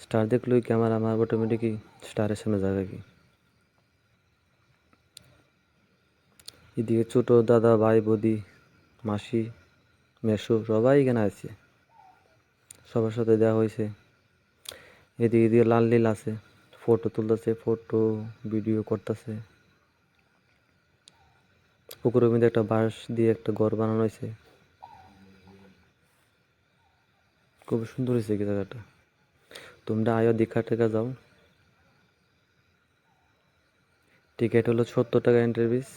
Star দেখলেই camera আমার অটোমেটিকই স্টারের সামনে যাবে কি? এদিকে ছোট দাদা, ভাই, বৌদি, মাসি, মেসো সবাই এখানে আছে। সবার সাথে দেওয়া হয়েছে। এদিকে এদিকে লাল নীল আছে। ফটো তুলতেছে ফটো ভিডিও করতেছে। পুকুরের মধ্যে একটা বাঁশ দিয়ে একটা ঘর বানানো হয়েছে। খুব সুন্দর হয়েছে জায়গাটা। তোমরা আয়ো দীঘা টেকা যাও। টিকিট হলো সত্তর টাকা এন্ট্রি ফিস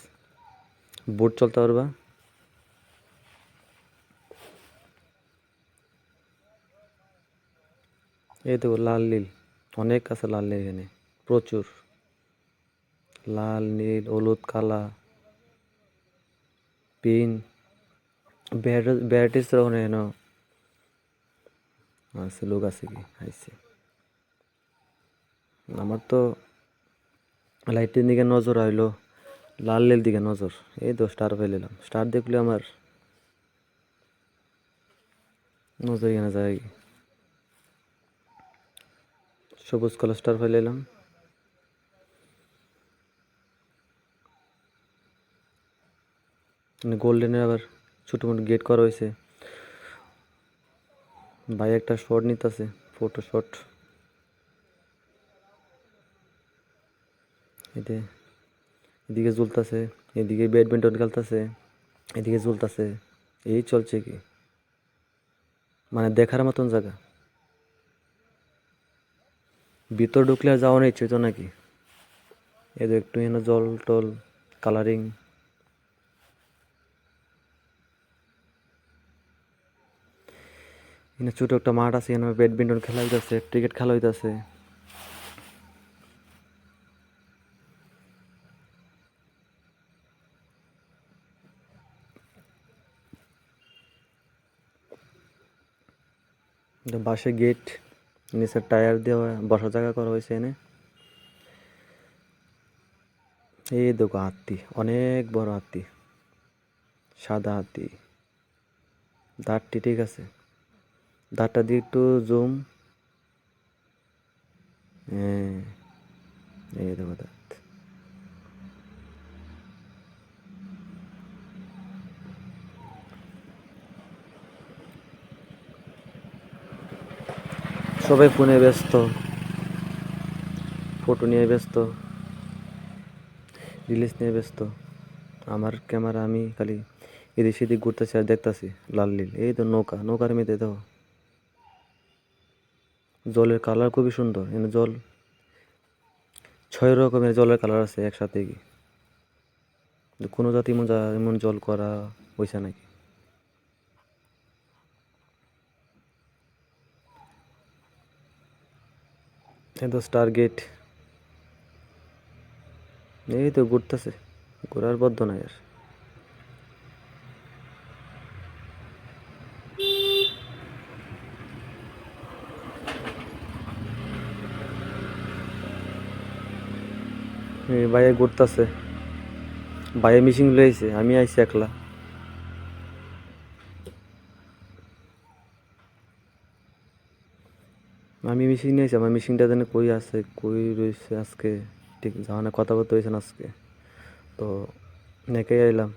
বোট চলতে পারবা। এই দেখো লাল নীল। অনেক আছে লাল নীল এখানে। প্রচুর। লাল নীল, হলুদ, কালা। পিন। ভ্যারাইটিস ওখানে এন আছে, লোক আছে কি? আইছে আমার তো লাইটের দিকে নজর আইলো লাল দিকে নজর, এই তো স্টার পেলাম স্টার দেখলে আমার নজর এখানে যায়। সবুজ কালার স্টার ফেলাইলাম গোল্ডেনের আবার ছোটো মোটো গেট করা হয়েছে ভাই একটা শট নিতেছে ফটো শট এতে এদিকে ঝুলতাছে এদিকে ব্যাডমিন্টন খেলতেছে, এদিকে ঝুলতাছে এই চলছে কি? মানে দেখার মতন জায়গা। ভিতর ঢুকলে আর যাওয়ার ইচ্ছে তো নাকি? এদের একটু এনে জল টল কালারিং ছোট একটা মাঠ আছে, এখানে ব্যাডমিন্টন খেলা হইতেছে ক্রিকেট খেলা হইতেছে। বাসে গেট নিচের টায়ার দেওয়া বসার জায়গা করা হয়েছে এনে। এই দেখো হাতি, অনেক বড় হাতি, সাদা হাতি। দাঁতটি ঠিক আছে? দাঁতটা দিয়ে একটু জুম হ্যাঁ এই দেখো দাঁত। সবাই ফোনে ব্যস্ত। ফটো নিয়ে ব্যস্ত। রিলিজ নিয়ে ব্যস্ত। আমার ক্যামেরা আমি খালি এদিক সেদিক ঘুরতেছি আর দেখতেছি লাল নীল। এই তো নৌকা, নৌকার মেয়েতে দেখো। জলের কালার খুবই সুন্দর। এখানে জল, ছয় রকমের জলের কালার আছে একসাথে। কি কোনো জাতি এমন জল করা হয়েছে নাকি? এই তো স্টার গেট এই তো ঘুরতেছে, ঘোরার বদ্ধ নাই আর। বাইরে ঘুরতেছে। বাইরে মিশিং লইছে আমি আইছি একলা। আমি মিশিং নিয়েছি আমার মিশিংটা জানি কই আছে, কই রয়েছে আজকে? ঠিক জানা কথা বলতে হয়েছে না আজকে? তো নেকে আইলাম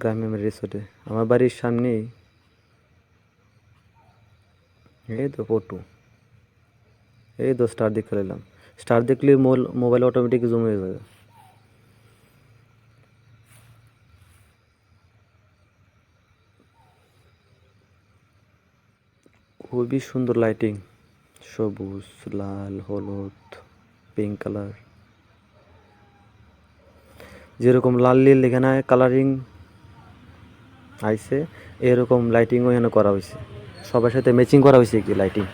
গ্রামে আমার রিসোর্টে আমার বাড়ির সামনেই এই তো ফটো এই তো স্টার দেখে এলাম স্টার দেখলে মোবাইল অটোমেটিক জুম হয়ে যাবে। খুবই সুন্দর লাইটিং সবুজ, লাল, হলুদ পিঙ্ক কালার যেরকম লাল নীল এখানে কালারিং আইছে, এরকম লাইটিংও এখানে করা হয়েছে সবার সাথে ম্যাচিং করা হয়েছে কি লাইটিং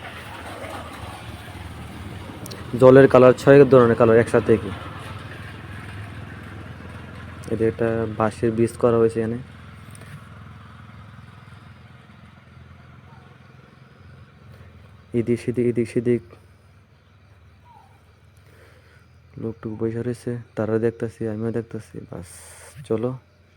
জলের কালার ছয় ধরনের কালার একসাথে কি এটা একটা বাঁশের বীজ করা হয়েছে এখানে। এদিক সেদিক এদিক সেদিক। লোকটুকু বসে রয়েছে তারা দেখতেছি আমিও দেখতেছি বাস চলো।